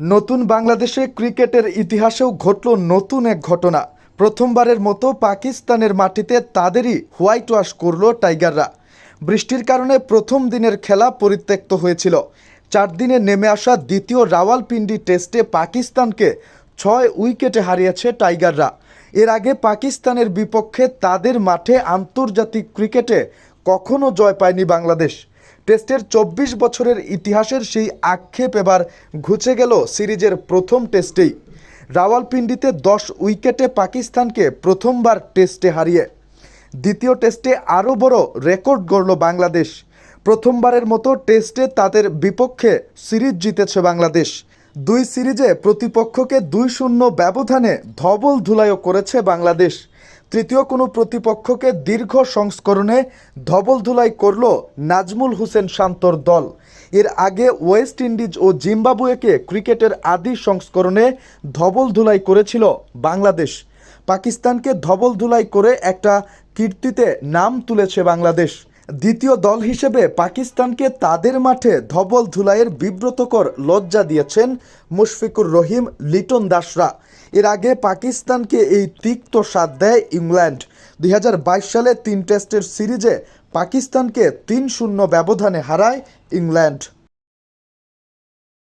নতুন বাংলাদেশে ক্রিকেটের ইতিহাসেও ঘটল নতুন এক ঘটনা। প্রথমবারের মতো পাকিস্তানের মাটিতে তাদেরই হোয়াইট ওয়াশ করল টাইগাররা। বৃষ্টির কারণে প্রথম দিনের খেলা পরিত্যক্ত হয়েছিল। চার দিনে নেমে আসা দ্বিতীয় রাওয়ালপিন্ডি টেস্টে পাকিস্তানকে ছয় উইকেটে হারিয়েছে টাইগাররা। এর আগে পাকিস্তানের বিপক্ষে তাদের মাঠে আন্তর্জাতিক ক্রিকেটে কখনো জয় পায়নি বাংলাদেশ। টেস্টের চব্বিশ বছরের ইতিহাসের সেই আক্ষেপ এবার ঘুচে গেল সিরিজের প্রথম টেস্টেই। রাওয়ালপিন্ডিতে দশ উইকেটে পাকিস্তানকে প্রথমবার টেস্টে হারিয়ে। দ্বিতীয় টেস্টে আরও বড় রেকর্ড গড়ল বাংলাদেশ। প্রথমবারের মতো টেস্টে তাদের বিপক্ষে সিরিজ জিতেছে বাংলাদেশ। দুই সিরিজে প্রতিপক্ষকে দুই শূন্য ব্যবধানে ধবল ধুলাইও করেছে বাংলাদেশ। তৃতীয় কোনো প্রতিপক্ষকে দীর্ঘ সংস্করণে ধবল ধুলাই করল নাজমুল হোসেন শান্তর দল। এর আগে ওয়েস্ট ইন্ডিজ ও জিম্বাবুয়েকে ক্রিকেটের আদি সংস্করণে ধবল ধুলাই করেছিল বাংলাদেশ। পাকিস্তানকে ধবল ধুলাই করে একটা কীর্তিতে নাম তুলেছে বাংলাদেশ। দ্বিতীয় দল হিসেবে পাকিস্তানকে তাদের মাঠে ধবল ধুলাইয়ের বিব্রতকর লজ্জা দিয়েছেন মুশফিকুর রহিম, লিটন দাসরা। এর আগে পাকিস্তানকে এই তিক্ত স্বাদ দেয় ইংল্যান্ড। দুই হাজার বাইশ সালে তিন টেস্টের সিরিজে পাকিস্তানকে তিন শূন্য ব্যবধানে হারায় ইংল্যান্ড।